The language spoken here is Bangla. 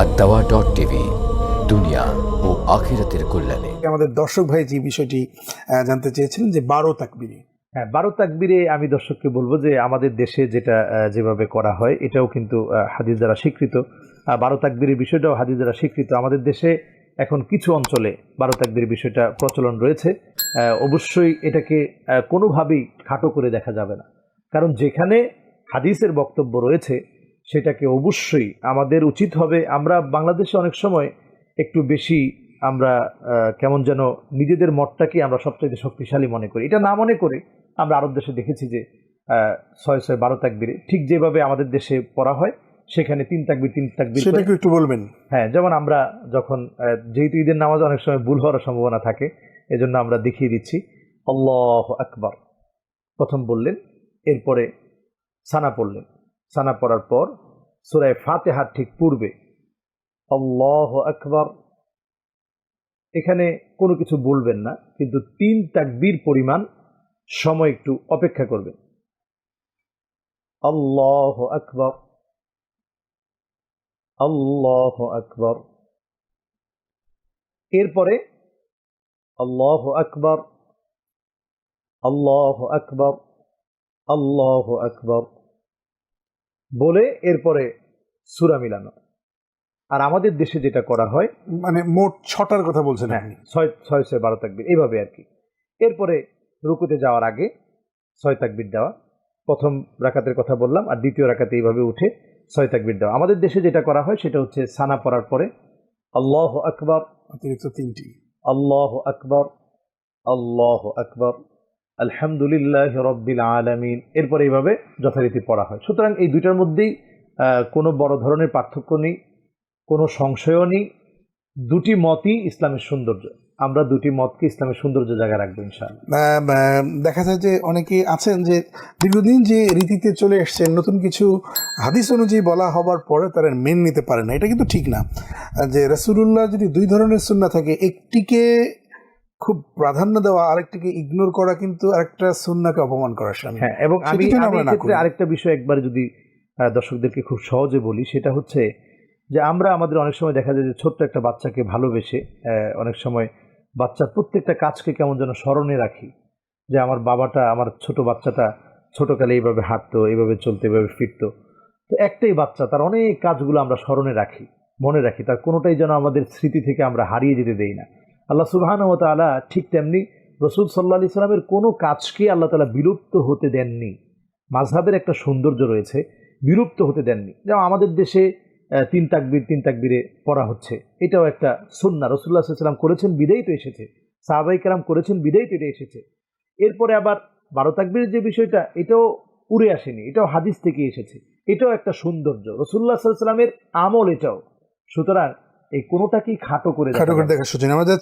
আর দাওয়া ডট টিভি দুনিয়া ও আখিরাতের কল্যাণে আমাদের দর্শক ভাই যে বিষয়টি জানতে চেয়েছিলেন যে বারো তাকবিরে। হ্যাঁ বারো তাকবিরে আমি দর্শককে বলব যে আমাদের দেশে যেটা যেভাবে করা হয় এটাও কিন্তু হাদিস দ্বারা স্বীকৃত। বারো তাকবিরের বিষয়টাও হাদিস দ্বারা স্বীকৃত। আমাদের দেশে এখন কিছু অঞ্চলে বারো তাকবির বিষয়টা প্রচলন রয়েছে। অবশ্যই এটাকে কোনোভাবেই খাটো করে দেখা যাবে না। কারণ যেখানে হাদিসের বক্তব্য রয়েছে সেটাকে অবশ্যই আমাদের উচিত হবে। আমরা বাংলাদেশে অনেক সময় একটু বেশি আমরা কেমন যেন নিজেদের মতটাকে আমরা সবচেয়ে শক্তিশালী মনে করি। এটা না মনে করে আমরা আরব দেশে দেখেছি যে ছয় ছয় বারো তাকবিরে ঠিক যেভাবে আমাদের দেশে পড়া হয় সেখানে তিন তাকবির তিন তাকবির সেটা একটু একটু বলবেন। হ্যাঁ যেমন আমরা যখন যেহেতু ঈদের নামাজ অনেক সময় ভুল হওয়ার সম্ভাবনা থাকে এজন্য আমরা দেখিয়ে দিচ্ছি আল্লাহ আকবার। প্রথম বললেন এরপরে সানা পড়লেন। সানা পড়ার পর সুরায় ফাতেহার ঠিক পূর্বে। আল্লাহ আকবর। এখানে কোনো কিছু বলবেন না, কিন্তু তিন তাকবীর পরিমাণ সময় একটু অপেক্ষা করবেন। আল্লাহ আকবার। আল্লাহ আকবর। এরপরে আল্লাহ আকবর। আল্লাহ আকবর। আল্লাহ আকবর। বলে এরপরে সুরা মিলানো। আর আমাদের দেশে যেটা করা হয় মানে মোট ছটার কথা বলছেন হ্যাঁ ছয় ছয় ছয় বারো তাকবির এইভাবে আর কি। এরপরে রুকুতে যাওয়ার আগে ছয় তাকবির দেওয়া। প্রথম রাকাতের কথা বললাম আর দ্বিতীয় রাকাতে এইভাবে উঠে ছয় তাকবির দেওয়া। আমাদের দেশে যেটা করা হয় সেটা হচ্ছে সানা পড়ার পরে আল্লাহ আকবর অতিরিক্ত তিনটি। আল্লাহ আকবর আল্লাহ আকবর। আলহামদুলিল্লাহ রব্বিল আলামিন। এরপরে এইভাবে যথারীতি পড়া হয়। সুতরাং এই দুইটার মধ্যেই কোনো বড় ধরনের পার্থক্য নেই, কোনো সংশয়ও নেই। দুটি মতই ইসলামের সৌন্দর্য। আমরা দুটি মতকে ইসলামের সৌন্দর্য জায়গায় রাখব, ইনশাআল্লাহ। দেখা যায় যে অনেকে আছেন যে দীর্ঘদিন যে রীতিতে চলে এসছেন, নতুন কিছু হাদিস অনুযায়ী বলা হবার পরে তারা মেন নিতে পারে না। এটা কিন্তু ঠিক না। যে রসুল্লাহ যদি দুই ধরনের সুন্না থাকে, একটিকে খুব প্রাধান্য দেওয়া আরেকটিকে ইগনোর করা কিন্তু আরেকটা সুন্নাকে অপমান করার সামনে হ্যাঁ এবং আমি করি। আরেকটা বিষয় একবার যদি দর্শকদেরকে খুব সহজে বলি সেটা হচ্ছে যে আমরা আমাদের অনেক সময় দেখা যায় যে ছোট্ট একটা বাচ্চাকে ভালোবেসে অনেক সময় বাচ্চার প্রত্যেকটা কাজকে কেমন যেন স্মরণে রাখি। যে আমার বাবাটা আমার ছোট বাচ্চাটা ছোটকালে এইভাবে হাঁটতো এইভাবে চলতো এইভাবে ফিরতো। তো একটাই বাচ্চা তার অনেক কাজগুলো আমরা স্মরণে রাখি মনে রাখি তার কোনোটাই যেন আমাদের স্মৃতি থেকে আমরা হারিয়ে যেতে দেই না। আল্লাহ সুবাহান ও তালা ঠিক তেমনি রসুল সাল্লা আলি সাল্লামের কোনো কাজকে আল্লাহ তালা বিলুপ্ত হতে দেননি। মাঝহাবের একটা সৌন্দর্য রয়েছে বিলুপ্ত হতে দেননি। যেমন আমাদের দেশে তিন তাকবির তিন তাকবিরে পড়া হচ্ছে। এটাও একটা সুন্না রসুল্লাহ সাল্লাম করেছেন বিদেই তো এসেছে। সাহাবাই কালাম করেছেন বিদেই তো এটা এসেছে। এরপরে আবার বারো তাকবিরের যে বিষয়টা এটাও উড়ে আসেনি এটাও হাদিস থেকে এসেছে। এটাও একটা সৌন্দর্য। রসুল্লাহ সাল্লামের আমল এটাও। সুতরাং এই কোনোটাকেই খাটো করে খাটো করে দেখা সুযোগ। আমরা